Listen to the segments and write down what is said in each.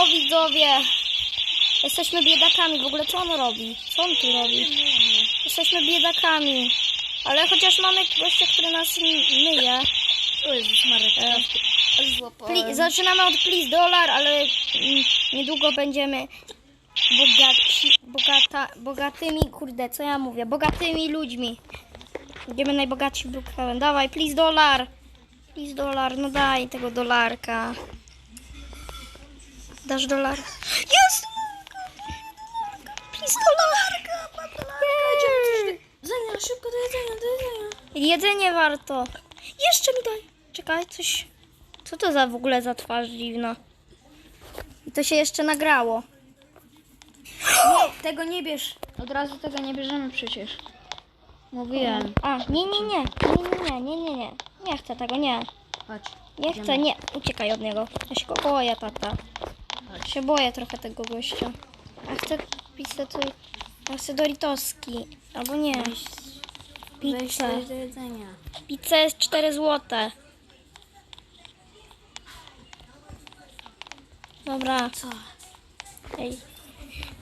no widzowie. Jesteśmy biedakami. W ogóle co on robi? Co on tu robi? Jesteśmy biedakami. Ale chociaż mamy gościa, który nas myje. To jest Marek. E. Pli, zaczynamy od please dolar, ale mm, niedługo będziemy bogaci, bogata, bogatymi, kurde, co ja mówię, bogatymi ludźmi. Będziemy najbogatsi w Brookhaven. Dawaj, please dolar. Please dolar, no daj tego dolarka. Dasz dolar? Jest! Please dolarka, mam dolarka. Zania, szybko do jedzenia, do jedzenia. Jedzenie warto. Jeszcze mi daj. Czekaj, coś. Co to za w ogóle za twarz dziwna? I to się jeszcze nagrało. Nie, tego nie bierz. Od razu tego nie bierzemy przecież. Mówiłem. A, nie, nie, nie. Nie, nie, nie, nie, nie. Nie chcę tego, nie. Chodź. Nie chcę, nie. Uciekaj od niego. Ja się go boję, tata. Ja się boję trochę tego gościa. Ja chcę pizzę tu. Ja chcę Doritowski. Albo nie. Weź Pizzę. coś do jedzenia. Pizza jest 4 złote. Dobra. Co? Ej,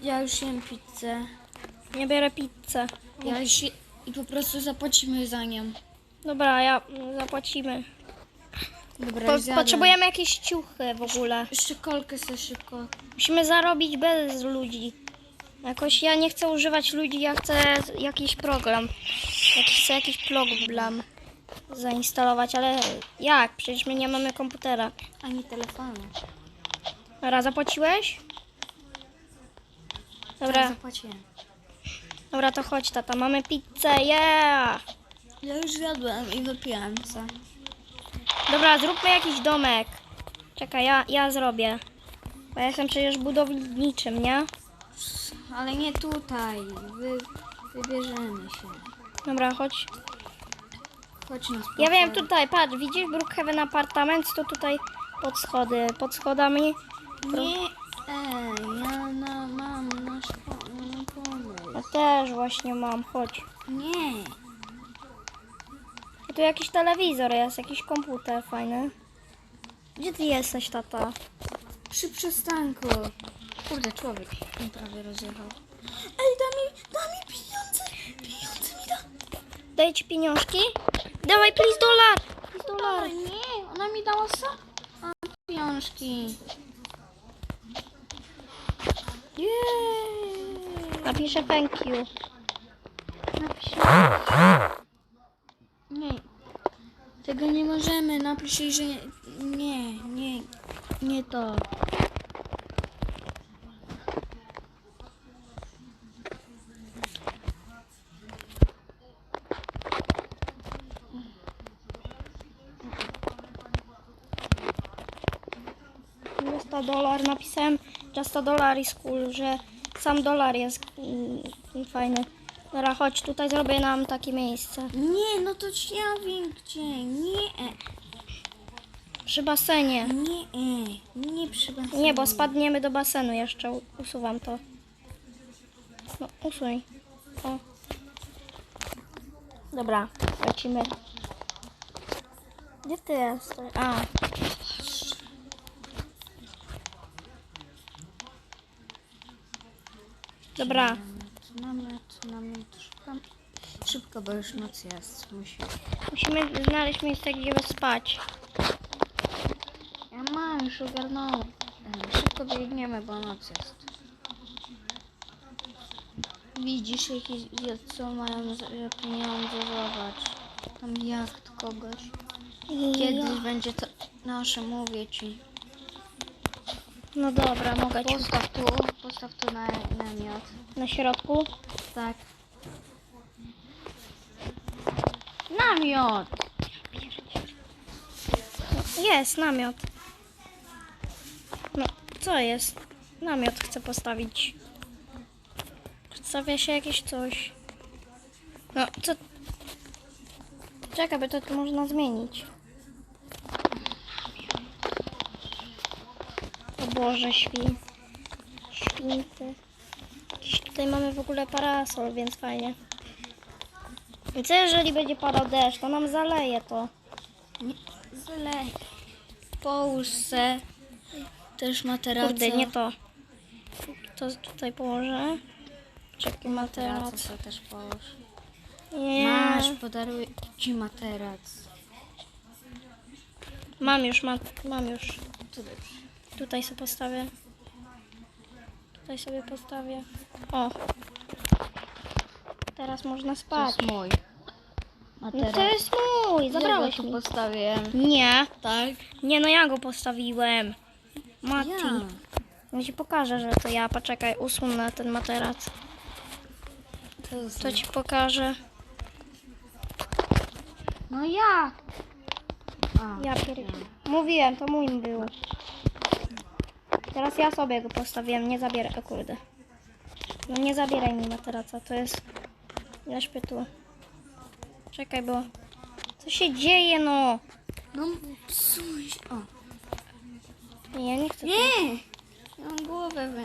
Ja już jem pizzę. nie biorę pizzę. Ja już je... I po prostu zapłacimy za nią. Dobra, ja mm, zapłacimy. Dobra, Po, potrzebujemy jakieś ciuchy w ogóle. Jeszcze kolkę sobie szybko. Musimy zarobić bez ludzi. Jakoś ja nie chcę używać ludzi, ja chcę jakiś program. Jakiś, chcę jakiś program zainstalować, ale jak? Przecież my nie mamy komputera. Ani telefonu. Dobra, zapłaciłeś? Dobra, zapłaciłem. dobra, to chodź tata, mamy pizzę, yeah! Ja już zjadłem i wypiłem co. Dobra, zróbmy jakiś domek. Czekaj, ja, ja zrobię. Bo ja jestem przecież budowniczym, nie? Ale nie tutaj. Wy... Wybierzemy się. Dobra, chodź. Chodź na Ja wiem, tutaj, patrz, widzisz Brookhaven Apartament? To tutaj pod schody. Pod schodami. Nie, ej, ja na, mam nasz po- na pomysł. Ja też właśnie mam, chodź. Nie, tu jakiś telewizor jest, jakiś komputer fajny. Gdzie ty jesteś, tata? przy przystanku. Kurde, człowiek mnie prawie rozjechał. Ej, da mi, da mi pieniądze, pieniądze mi da. Daję ci pieniążki? Dawaj, please, dolar! Please, dolar! Nie, ona mi dała sa... A, pieniążki. Jej. Napiszę thank you. Napisz. Tego nie możemy. Napisz jej, że nie. Nie, nie, to. Just a dolar. Napisałem just a dollar is cool, że sam dolar jest mm, fajny. Dobra, chodź, tutaj zrobię nam takie miejsce. Nie, no to ja wiem gdzie. Nie, Przy basenie. nie, nie przy basenie. Nie, bo spadniemy do basenu jeszcze. U- Usuwam to. No, usuń. O. Dobra, lecimy. Gdzie ty jesteś? A. Dobra. Szybko, bo już noc jest. Musi. musimy znaleźć miejsce, gdzie spać. Ja mam, już ogarnąłem. Em, Szybko biegniemy, bo noc jest. Widzisz, jakieś, co mają za pieniądze, zobacz. Tam jacht kogoś. Kiedyś będzie to nasze, mówię ci. No dobra, mogę ci Postaw tu, postaw tu na namiot. na środku. Tak. Namiot! Jest namiot. No, co jest? Namiot chcę postawić. Przedstawia się jakieś coś. No, co? Czekaj, bo to tu można zmienić. O Boże, świn. Jakiś tutaj mamy w ogóle parasol, więc fajnie. I co jeżeli będzie padał deszcz, to nam zaleje to. Zlej. Połóż se. Też materace. Kurde, nie to. To tutaj położę. Czekaj, materac. to też połóż. Nie. Masz, podaruję ci materac. Mam już, mam, mam już. To dobrze. Tutaj sobie postawię. Tutaj sobie postawię. O. Teraz można To spać. jest mój. No to jest mój, zabrałeś ja go mi. postawiłem. Nie, Tak? nie no ja go postawiłem. Mati. Ja. Ja ci pokażę, że to ja. Poczekaj, usunę ten materac. To jest To ci pokażę. No ja. A, Ja pier... Mówiłem, to mój był. Teraz ja sobie go postawiłem, nie zabieraj, o kurde. No nie zabieraj mi materaca, to jest... Śpię tu. Czekaj, bo... Co się dzieje, no? No psuj się. O. Nie, ja nie chcę. Nie! Ja mam głowę wy...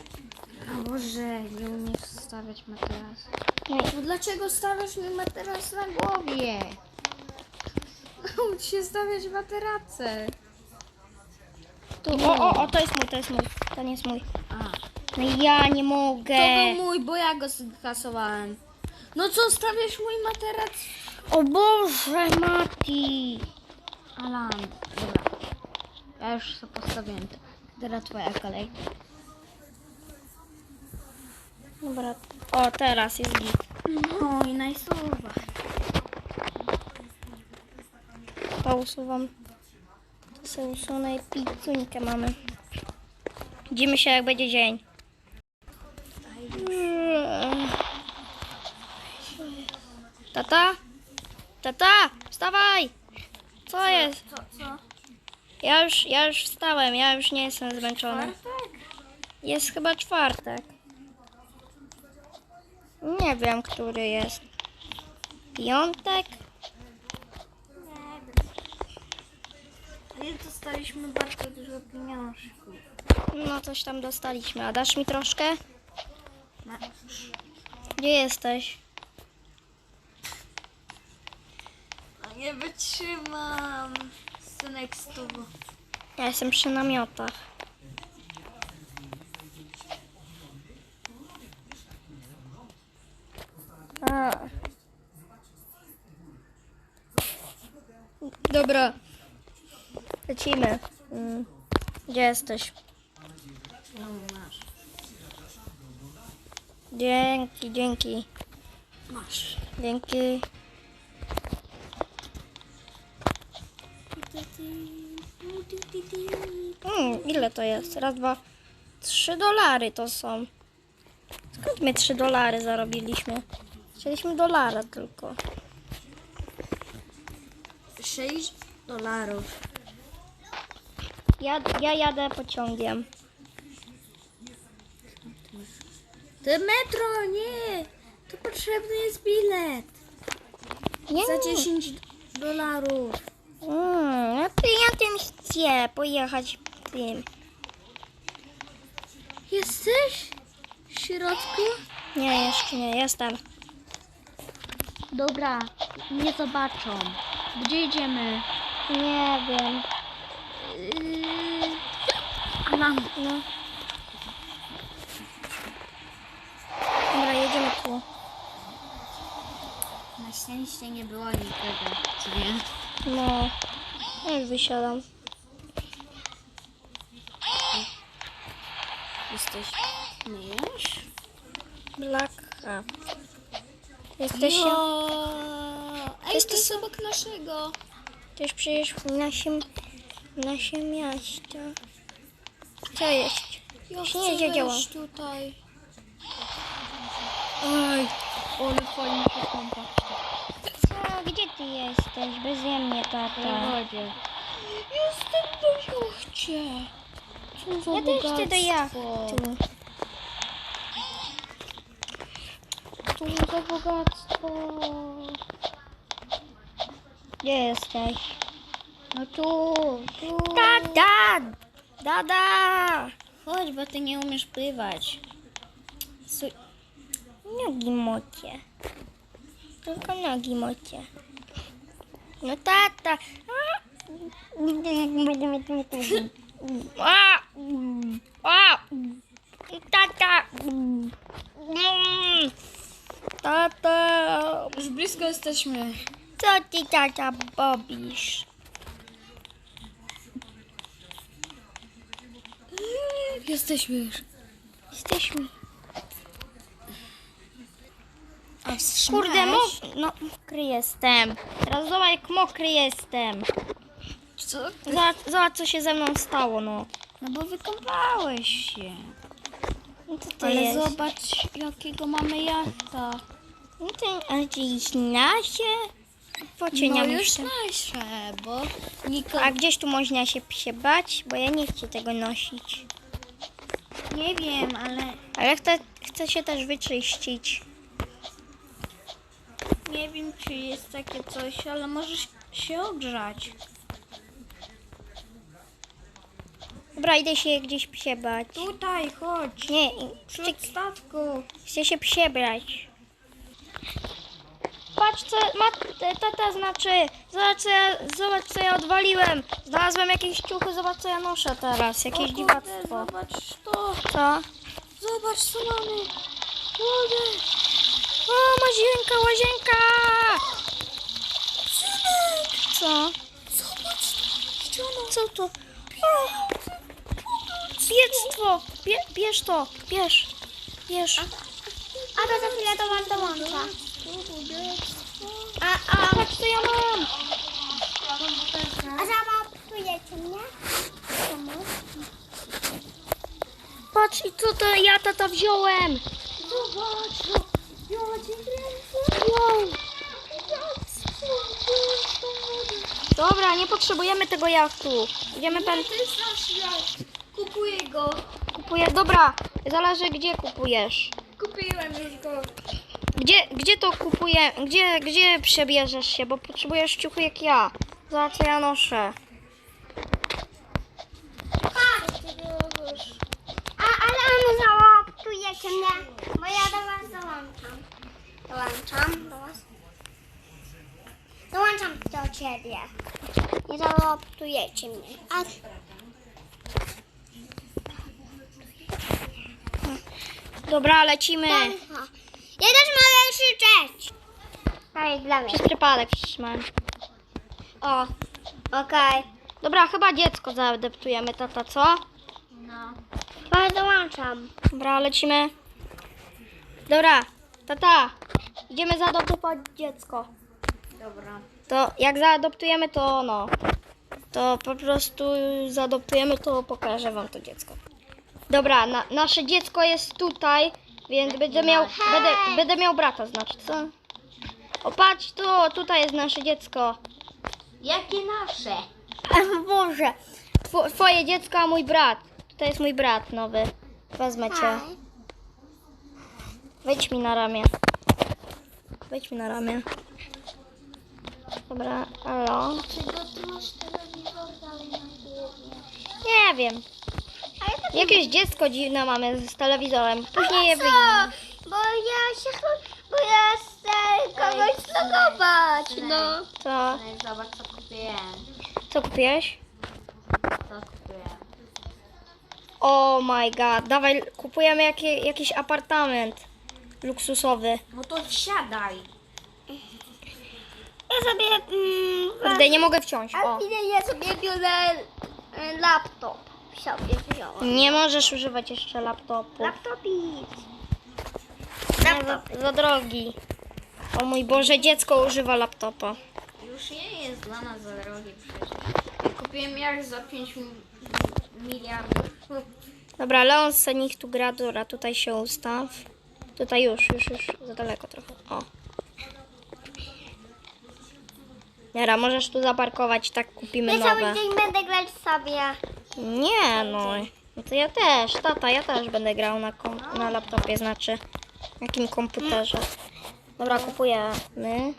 O Boże, nie umiesz stawiać materac. Nie, No dlaczego stawiasz mi materac na głowie? Naucz się stawiać materace. tu, o, o, o, to jest mój, to jest mój. To nie jest mój. A, No ja nie mogę. to był mój, bo ja go skasowałem. No co, stawiasz mój materac? O Boże, Mati. Alan, dobra. Ja już sobie postawiłem. Teraz twoja kolej. Dobra. O, teraz jest git. No i najsłowa. To usuwam. To sobie usunę i pizzuńkę mamy. Widzimy się jak będzie dzień. Tata? Tata? Wstawaj! Co jest? Co, co? Ja już, ja już wstałem, ja już nie jestem zmęczony. Jest chyba czwartek. Nie wiem, który jest. Piątek? Ale dostaliśmy bardzo dużo pieniążków. No coś tam dostaliśmy. A dasz mi troszkę? Na- Gdzie jesteś? Nie wytrzymam. Synek tobą. Ja jestem przy namiotach. A. Dobra. Lecimy. Mm. Gdzie jesteś? No masz. Dzięki, dzięki. Masz. Dzięki. Ile to jest? Raz, dwa, trzy dolary to są. Skąd my trzy dolary zarobiliśmy? Chcieliśmy dolara tylko. 6 dolarów. Ja, ja jadę pociągiem. To metro, nie! To potrzebny jest bilet. Nie, Za 10 dolarów. Mm, no to ja tym chcę pojechać tym. Jesteś? W środku? Nie, jeszcze nie, jestem. Dobra, nie zobaczą. Gdzie idziemy? Nie wiem. Yy... Alan, No. Dobra, jedziemy tu. na szczęście nie było nikogo, co nie? No. Ja już wysiadam. Jesteś... Myjesz? Black Hat. Jesteś, Jo! Ej, Jesteś- to jest obok naszego. też przecież w naszym, w naszym mieście. Co jest? Ja chcę nie działa. wejść tutaj. Oj, ale fajnie się. Co? Gdzie ty jesteś? Beze mnie, tata. wodzie. Jestem do jachcie. Co za Ja też chcę do jachtu. Co za bogactwo. Gdzie jesteś? No tu, tu. Tata! Dada! Chodź, bo ty nie umiesz pływać. Su- Nogi mocie. Tylko nogi mocie. No tata. A! A! Tata! Tata! Już blisko jesteśmy. Co ty tata robisz? Jesteśmy już. Jesteśmy. A Kurde, wstrzymałeś? No, mokry jestem. Teraz zobacz, jak mokry jestem. Co? Zobacz, zobacz, co się ze mną stało, no. No bo wykąpałeś się. No to ty Ale jest. zobacz, jakiego mamy jachta. No ty, ale ty iść na się? Po cię No już muszę. nasze, bo niko... A gdzieś tu można się, się bać, bo ja nie chcę tego nosić. Nie wiem, ale Ale chcę, chcę się też wyczyścić. nie wiem, czy jest takie coś, ale możesz się ogrzać. Dobra, idę się gdzieś psiebać. Tutaj, chodź. Nie, Przy czek- statku. chcę się psiebrać. Patrz, co ma tata znaczy. Zobacz co, ja, zobacz, co ja odwaliłem. Znalazłem jakieś ciuchy, zobacz, co ja noszę teraz. Jakieś O kurde, dziwactwo. Zobacz to. Co? Zobacz, co mamy. Kurde. O, łazienka, łazienka! Co? Zobacz. Ściano. Co to? O, Biedztwo! Bie, bierz to, bierz. Bierz. A to za chwilę do was dołącza. A, a, patrz co ja mam. A zamontujecie mnie? Patrz i co to ja tata wziąłem. Zobacz, no. Ja. Wow. Dobra, nie potrzebujemy tego jachtu. Idziemy pan. Kupuję go. Kupujesz. Dobra, zależy gdzie kupujesz. Kupiłem już go. Gdzie, gdzie to kupuje, gdzie, gdzie przebierzesz się, bo potrzebujesz ciuchy jak ja. Zobacz co ja noszę. A, ale on zamontujecie mnie. Bo ja do was dołączam. Dołączam do was. Dołączam do ciebie. Nie zamontujecie mnie. A Dobra, lecimy. Ja też mogę krzyczeć. Hej, dla mnie. Przez przypadek przytrzymałem. O, okej. Dobra, chyba dziecko zaadaptujemy, tata, co? No. Ja dołączam. Dobra, lecimy. Dobra, tata, idziemy zaadoptować dziecko. Dobra. To jak zaadoptujemy, to no. To po prostu zaadoptujemy, to pokażę wam to dziecko. Dobra, na, nasze dziecko jest tutaj, więc będę miał, będę, będę miał brata, znaczy co? O patrz tu, tutaj jest nasze dziecko. Jakie nasze? Boże, Two, twoje dziecko, a mój brat. Tutaj jest mój brat nowy. Wezmę cię. Wejdź mi na ramię. Wejdź mi na ramię. Dobra, halo. Czego ty masz telewizor dalej na głowie? Nie wiem. Jakieś dziecko dziwne mamy z telewizorem. Później je co? wyjmę. Bo ja się bo ja chcę kogoś zlogować, no. Co? Zobacz, co kupiłem. Co kupiłeś? Co kupiłem. Oh my god. Dawaj, kupujemy jakie, jakiś apartament luksusowy. No to wsiadaj. Ja sobie mm, Kurde, nie mogę wciąć. a O. idę ja sobie biorę y, laptop. Sobie wziąłem. Nie możesz używać jeszcze laptopu. Laptopik. Nie, za, za drogi. O mój Boże, dziecko używa laptopa. Już nie jest dla nas za drogi przecież. Ja kupiłem jak za 5 mi- miliardów. Dobra, Leon Senik tu gra, dobra, tutaj się ustaw. Tutaj już, już, już, za daleko trochę. O. Dobra, możesz tu zaparkować, tak kupimy Ja cały nowe. dzień będę grać sobie. Nie, no. No to ja też, tata, ja też będę grał na, na laptopie, znaczy na jakim komputerze. Dobra, kupujemy.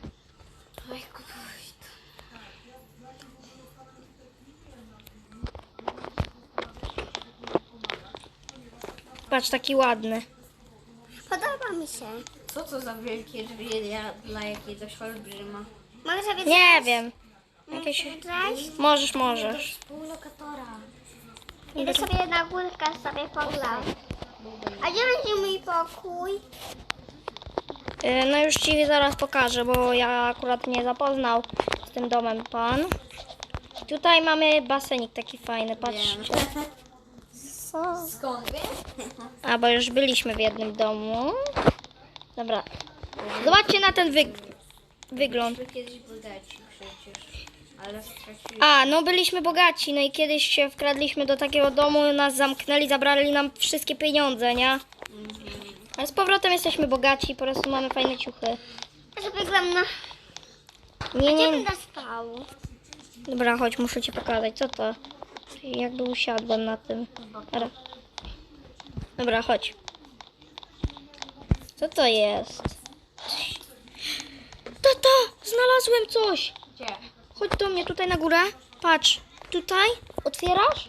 Patrz, taki ładny. Podoba mi się. Co to za wielkie drzwi dla- dla jakiegoś olbrzyma? Mogę sobie Nie wiem. Jakieś... Możesz, możesz. Współlokatora. Idę sobie na górkę sobie poglądam. A gdzie będzie mój pokój? Y, No już ci zaraz pokażę, bo ja akurat nie zapoznał z tym domem pan. Tutaj mamy basenik taki fajny, patrzcie. Co? Skąd wiesz? A, bo już byliśmy w jednym domu. Dobra. Zobaczcie na ten wyg wygląd. Wy kiedyś przecież. Ale straciłem. A, no byliśmy bogaci, no i kiedyś się wkradliśmy do takiego domu, nas zamknęli, zabrali nam wszystkie pieniądze, nie? Ale z powrotem jesteśmy bogaci, po prostu mamy fajne ciuchy. Gram na... Nie, nie. będę spał? Dobra, chodź, muszę ci pokazać, co to? Jakby usiadłem na tym. Dobra, Dobra chodź. Co to jest? Tata, znalazłem coś! Gdzie? Chodź do mnie tutaj na górę. Patrz, tutaj. Otwierasz?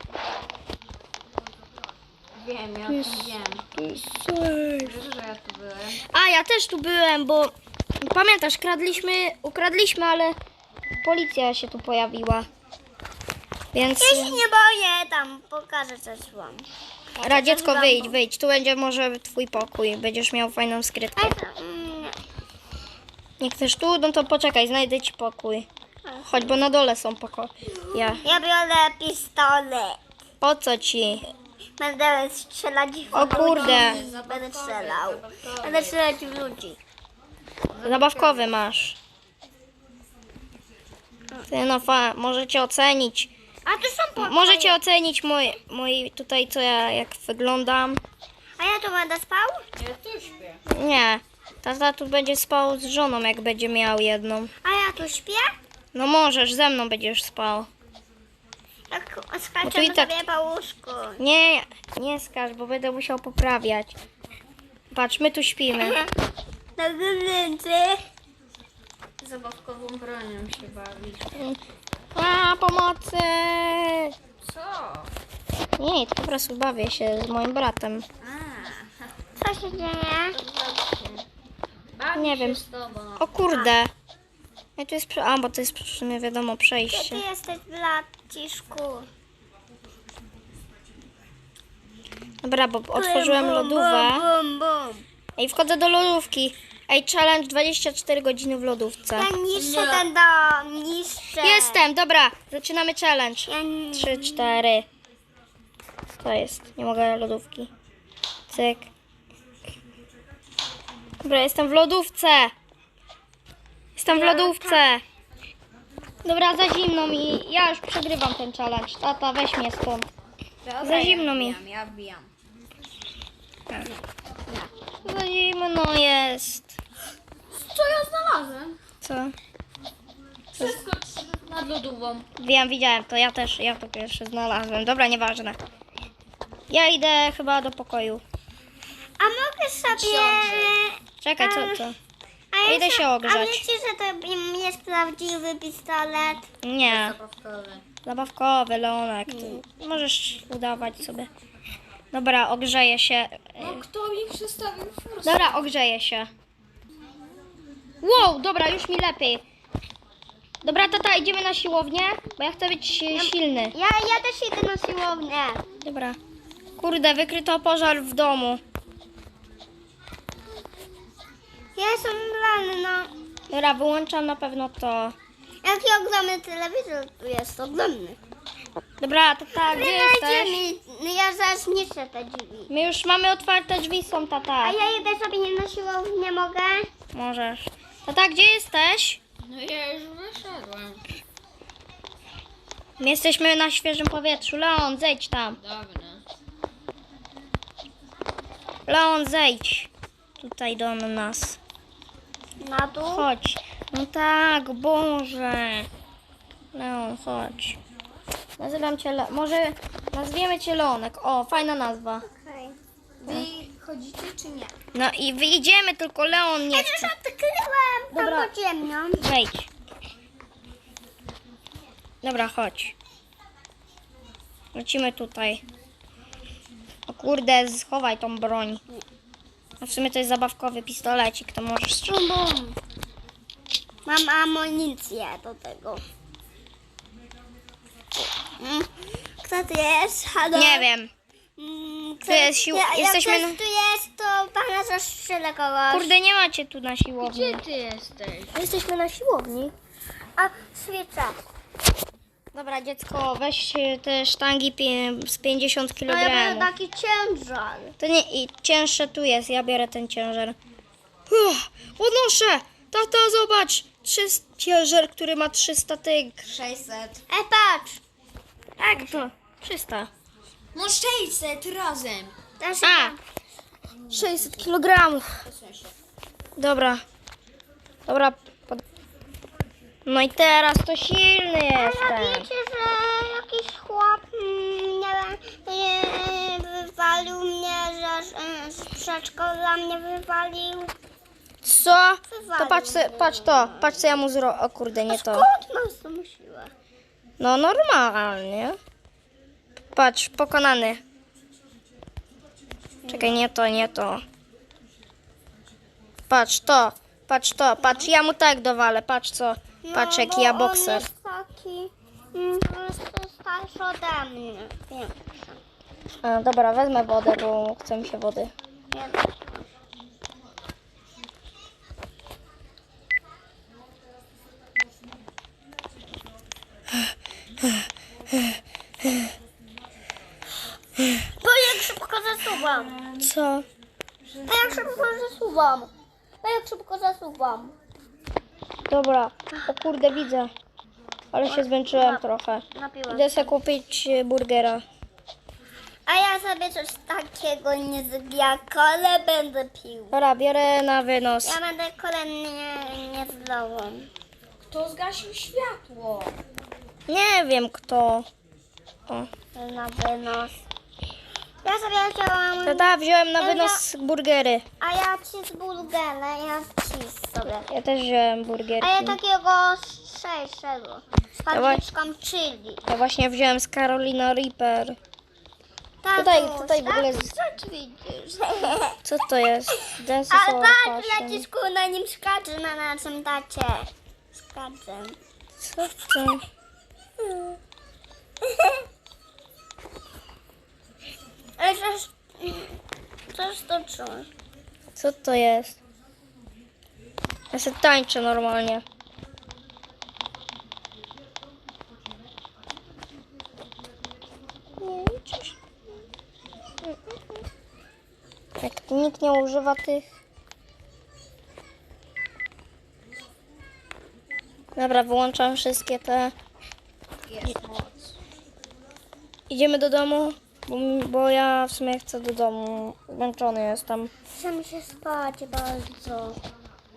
Wiem, ja Jest- wiem. To jest safe. Wiesz, że ja tu byłem? A, ja też tu byłem, bo pamiętasz, kradliśmy, ukradliśmy, ale policja się tu pojawiła. Więc Ja się nie boję, tam pokażę coś wam. radziecko wyjdź, wyjdź. Tu będzie może twój pokój. Będziesz miał fajną skrytkę. Ale to, mm, Nie chcesz tu? No to poczekaj, znajdę ci pokój. Chodź, bo na dole są pokoje. Ja. ja biorę pistolet. Po co ci? Będę strzelać w O kurde. Będę strzelał. Będę strzelać w ludzi. Zabawkowy masz. Ty no fa, możecie ocenić. A tu są pokoje. Możecie ocenić mój, mój tutaj co ja jak wyglądam. A ja tu będę spał? Ja tu śpię. Nie. Tata tu będzie spał z żoną jak będzie miał jedną. A ja tu śpię? No możesz, ze mną będziesz spał. Tak Bo tu i skaczę tak- sobie po łóżku. Nie, nie skaż, bo będę musiał poprawiać. Patrz, my tu śpimy. Na górnicy. Zabawkową bronią się bawić. A, pomocy! Co? Nie, to po prostu bawię się z moim bratem. A, Co się dzieje? to dobrze. Bawię Nie się wiem. z tobą. O kurde. Ja tu jest, prze- a bo to jest w sumie wiadomo Gdzie ty przejście. jesteś, Blaciszku? Dobra, bo otworzyłem lodówkę. Bum, bum, bum. Ej, wchodzę do lodówki. Ej, challenge 24 godziny w lodówce. Ja niszczę ten dom, niszczę. Jestem, dobra, zaczynamy challenge. Ja n- 3, 4. Co jest? Nie mogę lodówki. Cyk. Dobra, jestem w lodówce. Jestem w lodówce. Dobra, za zimno mi. Ja już przegrywam ten challenge. Tata, weź mnie stąd. Dobra, Za zimno ja mi. wbijam, Ja wbijam. Za zimno jest. Co ja znalazłem? Co? Wszystko nad lodową. Wiem, widziałem to. Ja też, ja to pierwsze znalazłem. Dobra, nieważne. Ja idę chyba do pokoju. A mogę sobie... Książę. Czekaj, co to? A Idę się ogrzać. A wiecie, że to jest prawdziwy pistolet? Nie. Zabawkowe. Zabawkowy, Leonek. Ty możesz udawać sobie. Dobra, ogrzeje się. No kto mi przestawił forsę? Dobra, ogrzeje się. Wow, dobra, już mi lepiej. Dobra, tata, idziemy na siłownię, bo ja chcę być e, silny. Ja, ja też idę na siłownię. Dobra. Kurde, wykryto pożar w domu. Ja jestem lany, no. Dobra, wyłączam na pewno to. Jaki ogromny telewizor tu jest, ogromny. Dobra, tata, gdzie jesteś? No ja zaraz niszczę te drzwi. My już mamy otwarte drzwi, są tata. A ja idę sobie nie na siłownię, mogę? Możesz. Tata, gdzie jesteś? No ja już wyszedłem. My jesteśmy na świeżym powietrzu. Leon, zejdź tam. Dobra. Leon, zejdź. Tutaj do nas. Na dół? Chodź. No tak, Boże. Leon, chodź. Nazywam cię Le... Może nazwiemy cię Leonek. O, fajna nazwa. Okej. Wy chodzicie czy nie? No i wyjdziemy, tylko Leon nie chce. odkryłam Dobra. Dobra. pod ziemią. Wejdź. Dobra, chodź. Lecimy tutaj. O kurde, schowaj tą broń. A w sumie to jest zabawkowy pistolecik, to możesz strzelać. Mam amunicję do tego. Mm. Kto tu jest? Halo? Nie wiem. Mm, Tu jest sił- ja, jesteśmy Jak na- ktoś tu jest, to pana zastrzelę kogoś. Kurde, nie macie tu na siłowni. Gdzie ty jesteś? Jesteśmy na siłowni. A, świeca. Dobra, dziecko, weź te sztangi z 50 No ja będę kg. taki ciężar. To nie, i cięższe tu jest, ja biorę ten ciężar. Uff, podnoszę! Tata, zobacz! Trzy, ciężar, który ma 300 tyg. 600. E, patrz. Tak, to 300. No 600 razem. Też A! 600 kg. Dobra. Dobra. No i teraz to silny Ale jestem. wiecie, że jakiś chłop, mm, nie wiem, wywalił mnie, że z przedszkola mnie wywalił. Co? To patrz, se- patrz to. Patrz co ja mu zrobię. O kurde, nie to. Skąd masz tą siłę? No normalnie. Patrz, pokonany. Czekaj, nie to, nie to. Patrz to, patrz to, patrz, ja mu tak dowalę, patrz co. Patrz jaki bo ja bokser. jest taki mm, po prostu starszy ode mnie. Większy. A, dobra, wezmę wodę, bo chce mi się wody. Nie Bo jak szybko zasuwam. Co? A jak szybko zasuwam. A jak szybko zasuwam. Dobra, o kurde, widzę. Ale się zmęczyłem trochę. Napiłem. Idę sobie kupić e, burgera. A ja sobie coś takiego nie zrobię, ale będę pił. Dobra, biorę na wynos. Ja będę kolejnie nie zlałą. Kto zgasił światło? Nie wiem kto. O. Na wynos. Ja sobie wzięłam, Tata, wziąłem na wynos burgery. a ja cheeseburgera, ja cheese sobie. Ja też wziąłem burgerki. A ja takiego szerszego, z papryczką chili. Ja właśnie wziąłem z Carolina Reaper. Tatuś, Tutaj, tutaj w ogóle- Co widzisz? Co to jest? Dance Ale patrz, fashion. lecisz ku na nim skacze na naszym tacie. Skacze. Co to? Ale coś, coś to czuć. Co to jest? Ja się tańczę normalnie. Jak nikt nie używa tych. Dobra, wyłączam wszystkie te. Idziemy do domu, bo, bo ja w sumie chcę do domu. Zmęczony jestem. Chce mi się spać bardzo.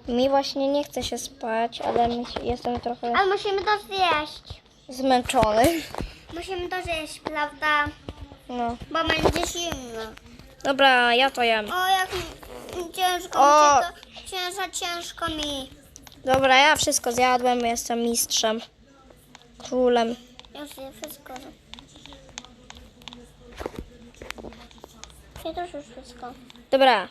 Mi właśnie nie chce się spać, ale mi się, jestem trochę Ale musimy to zjeść. zmęczony. Musimy to zjeść, prawda? No. Bo będzie zimno. Dobra, ja to jem. O, jak mi- ciężko O! mi się to, ciężko, ciężko mi. Dobra, ja wszystko zjadłem, jestem mistrzem. Królem. Już wszystko. Ja też już wszystko. Dobra.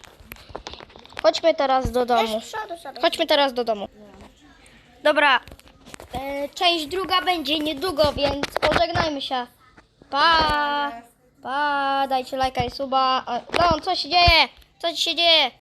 Chodźmy teraz do domu. Też przodu. Chodźmy teraz do domu. Dobra. E, część druga będzie niedługo, więc pożegnajmy się. Pa! Pa! Dajcie lajka i suba. A, Leon, co się dzieje? Co ci się dzieje?